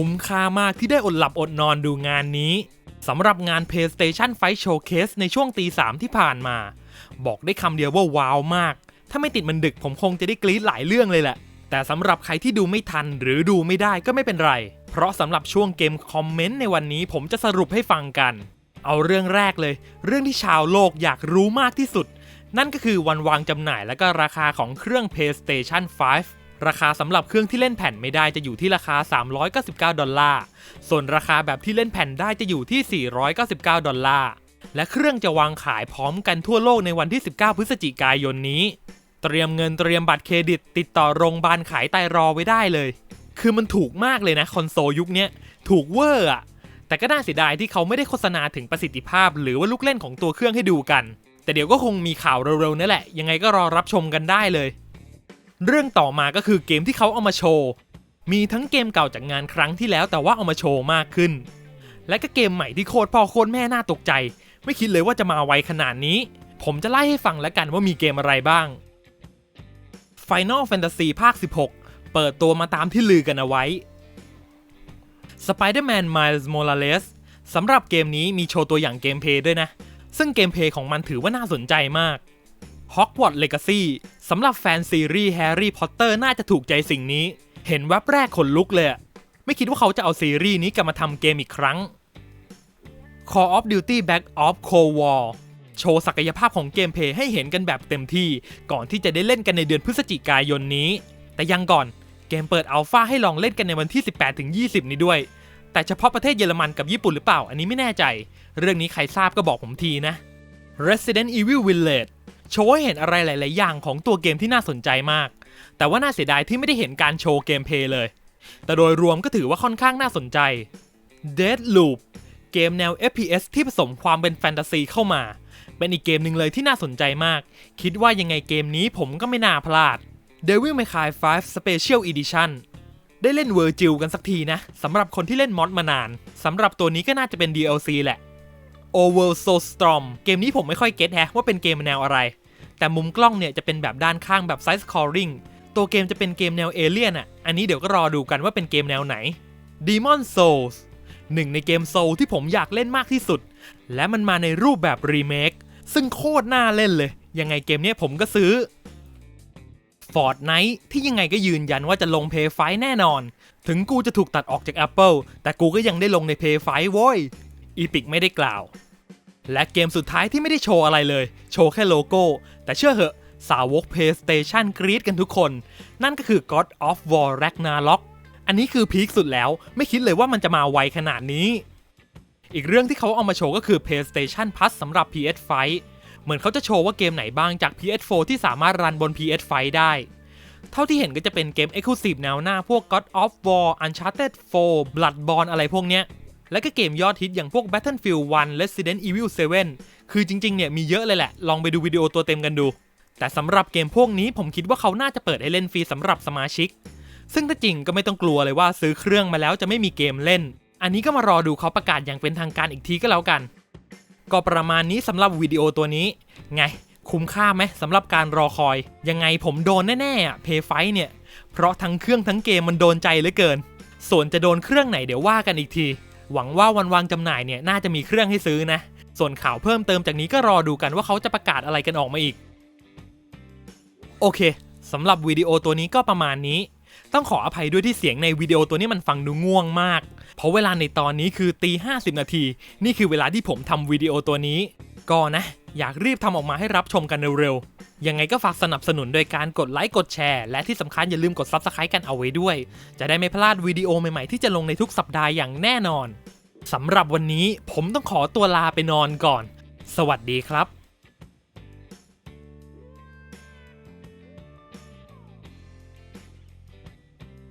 คุ้มค่ามากที่ได้อดหลับอดนอนดูงานนี้สำหรับงาน PlayStation Fight Showcase ในช่วงตีสามที่ผ่านมา บอกได้คำเดียวว่าว้าวมาก ถ้าไม่ติดมันดึกผมคงจะได้กรี๊ดหลายเรื่องเลยแหละ แต่สำหรับใครที่ดูไม่ทันหรือดูไม่ได้ก็ไม่เป็นไร เพราะสำหรับช่วงเกมคอมเมนต์ในวันนี้ผมจะสรุปให้ฟังกัน เอาเรื่องแรกเลย เรื่องที่ชาวโลกอยากรู้มากที่สุด นั่นก็คือวันวางจำหน่ายและก็ราคาของเครื่อง PlayStation 5 ราคาสำหรับเครื่องที่เล่นแผ่นไม่ได้จะอยู่ที่ราคา 399 ดอลลาร์ ส่วนราคาแบบที่เล่นแผ่นได้จะอยู่ที่ 499 ดอลลาร์ และเครื่องจะวางขายพร้อมกันทั่วโลกในวันที่ 19 พฤศจิกายนนี้ เตรียมเงินเตรียมบัตรเครดิต ติดต่อโรงพยาบาลขายไตรอไว้ได้เลย คือมันถูกมากเลยนะคอนโซลยุคนี้ถูกเวอร์อะแต่ก็น่าเสียดายที่เขาไม่ได้โฆษณาถึงประสิทธิภาพ หรือว่าลูกเล่นของตัวเครื่องให้ดูกัน แต่เดี๋ยวก็คงมีข่าวเร็วๆนั่นแหละ ยังไงก็รอรับชมกันได้เลย เรื่องต่อมาก็คือเกมที่เขาเอามาโชว์ มีทั้งเกมเก่าจากงานครั้งที่แล้วแต่ว่าเอามาโชว์มากขึ้น และก็เกมใหม่ที่โคตรพ่อโคตรแม่น่าตกใจ ไม่คิดเลยว่าจะมาไวขนาดนี้ ผมจะไล่ให้ฟังแล้วกันว่ามีเกมอะไรบ้าง Final Fantasy ภาค 16 เปิดตัวมาตามที่ลือกันเอาไว้ Spider-Man Miles Morales สำหรับเกมนี้มีโชว์ตัวอย่างเกมเพย์ด้วยนะ ซึ่งเกมเพย์ของมันถือว่าน่าสนใจมาก Hogwarts Legacy สำหรับแฟนซีรีส์ Harry Potter น่าจะถูกใจสิ่งนี้ เห็นแว็บแรกขนลุกเลย ไม่คิดว่าเขาจะเอาซีรีส์นี้กลับมาทำเกมอีกครั้ง Call of Duty Black Ops Cold War โชว์ศักยภาพของเกมเพย์ให้เห็นกันแบบเต็มที่ ก่อนที่จะได้เล่นกันในเดือนพฤศจิกายนนี้ แต่ยังก่อนเกมเปิดอัลฟาให้ลองเล่นกันในวันที่ 18-20 นี้ด้วย แต่เฉพาะประเทศเยอรมันกับญี่ปุ่นหรือเปล่า อันนี้ไม่แน่ใจ เรื่องนี้ใครทราบก็บอกผมทีนะ Resident Evil Village โชว์ให้เห็นอะไรหลาย ๆ อย่างของตัวเกมที่น่าสนใจมาก แต่ว่าน่าเสียดายที่ไม่ได้เห็นการโชว์เกมเพลย์เลย แต่โดยรวมก็ถือว่าค่อนข้างน่าสนใจ Deadloop เกมแนว FPS ที่ผสมความเป็นแฟนตาซีเข้ามา เป็นอีกเกมหนึ่งเลยที่น่าสนใจมาก คิดว่ายังไงเกมนี้ผมก็ไม่น่าพลาด Devil May Cry 5 Special Edition ได้เล่นเวอร์จิลกันสักทีนะสำหรับคนที่เล่นมอดมานานสำหรับตัวนี้ก็น่าจะเป็น DLC แหละ Over So Storm เกมนี้ผมไม่ค่อยเก็ตแฮะว่าเป็นเกมแนวอะไร แต่มุมกล้องเนี่ยจะเป็นแบบด้านข้างแบบ Side Scrolling ตัวเกมจะเป็นเกมแนวเอเลี่ยนอะ อันนี้เดี๋ยวก็รอดูกันว่าเป็นเกมแนวไหน Demon Souls หนึ่งในเกมโซลที่ผมอยากเล่นมากที่สุด และมันมาในรูปแบบรีเมคซึ่งโคตรน่าเล่นเลย ยังไงเกมนี้ผมก็ซื้อ Fortnite ที่ยังไงก็ยืนยันว่าจะลง p a y ไฟแน่นอน ถึงกูจะถูกตัดออกจาก Apple แต่กูก็ยังได้ลงใน p a y ไฟโว้ย Epic ไม่ได้กล่าว และเกมสุดท้ายที่ไม่ได้โชว์อะไรเลย โชว์แค่โลโก้ แต่เชื่อเหอะสาวก PlayStation กรี๊ดกันทุกคน นั่นก็คือ God of War Ragnarok อันนี้คือพีคสุดแล้วไม่คิดเลยว่ามันจะมาไวขนาดนี้ อีกเรื่องที่เขาเอามาโชว์ก็คือ PlayStation Plus สำหรับ PS5 เหมือนเขาจะโชว์ว่าเกมไหนบ้างจาก PS4 ที่สามารถรันบน PS5 ได้ เท่าที่เห็นก็จะเป็นเกม Exclusive แนวหน้าพวก God of War Uncharted 4 Bloodborne อะไรพวกเนี้ย และก็เกมยอดฮิตอย่างพวก Battlefield 1 Resident Evil 7 คือจริงๆเนี่ยมีเยอะเลยแหละ ลองไปดูวิดีโอตัวเต็มกันดู แต่สำหรับเกมพวกนี้ผมคิดว่าเขาน่าจะเปิดให้เล่นฟรีสำหรับสมาชิก ซึ่งถ้าจริงก็ไม่ต้องกลัวเลยว่าซื้อเครื่องมาแล้วจะไม่มีเกมเล่น อันนี้ก็มารอดูเขาประกาศอย่างเป็นทางการอีกทีก็แล้วกัน ก็ประมาณนี้สำหรับวิดีโอตัวนี้ ไง คุ้มค่าไหมสำหรับการรอคอย ยังไงผมโดนแน่ๆอะเพย์ไฟเนี่ย เพราะทั้งเครื่องทั้งเกมมันโดนใจเหลือเกิน ส่วนจะโดนเครื่องไหนเดี๋ยวว่ากันอีกที หวังว่าวันวางจำหน่ายเนี่ยน่าจะมีเครื่องให้ซื้อนะ ส่วนข่าวเพิ่มเติมจากนี้ก็รอดูกันว่าเขาจะประกาศอะไรกันออกมาอีก โอเคสำหรับวิดีโอตัวนี้ก็ประมาณนี้ ต้องขออภัยด้วยที่เสียงในวิดีโอตัวนี้มันฟังดูง่วงมาก เพราะเวลาในตอนนี้คือตี50 นาที นี่คือเวลาที่ผมทำวิดีโอตัวนี้ ก็นะ อยากรีบทำออกมาให้รับชมกันเร็วๆ ยังไงก็ฝากสนับสนุนโดยการกดไลค์กดแชร์ และที่สำคัญอย่าลืมกด Subscribe กันเอาไว้ด้วย จะได้ไม่พลาดวิดีโอใหม่ๆที่จะลงในทุกสัปดาห์อย่างแน่นอนสำหรับวันนี้ผมต้องขอตัวลาไปนอนก่อน สวัสดีครับ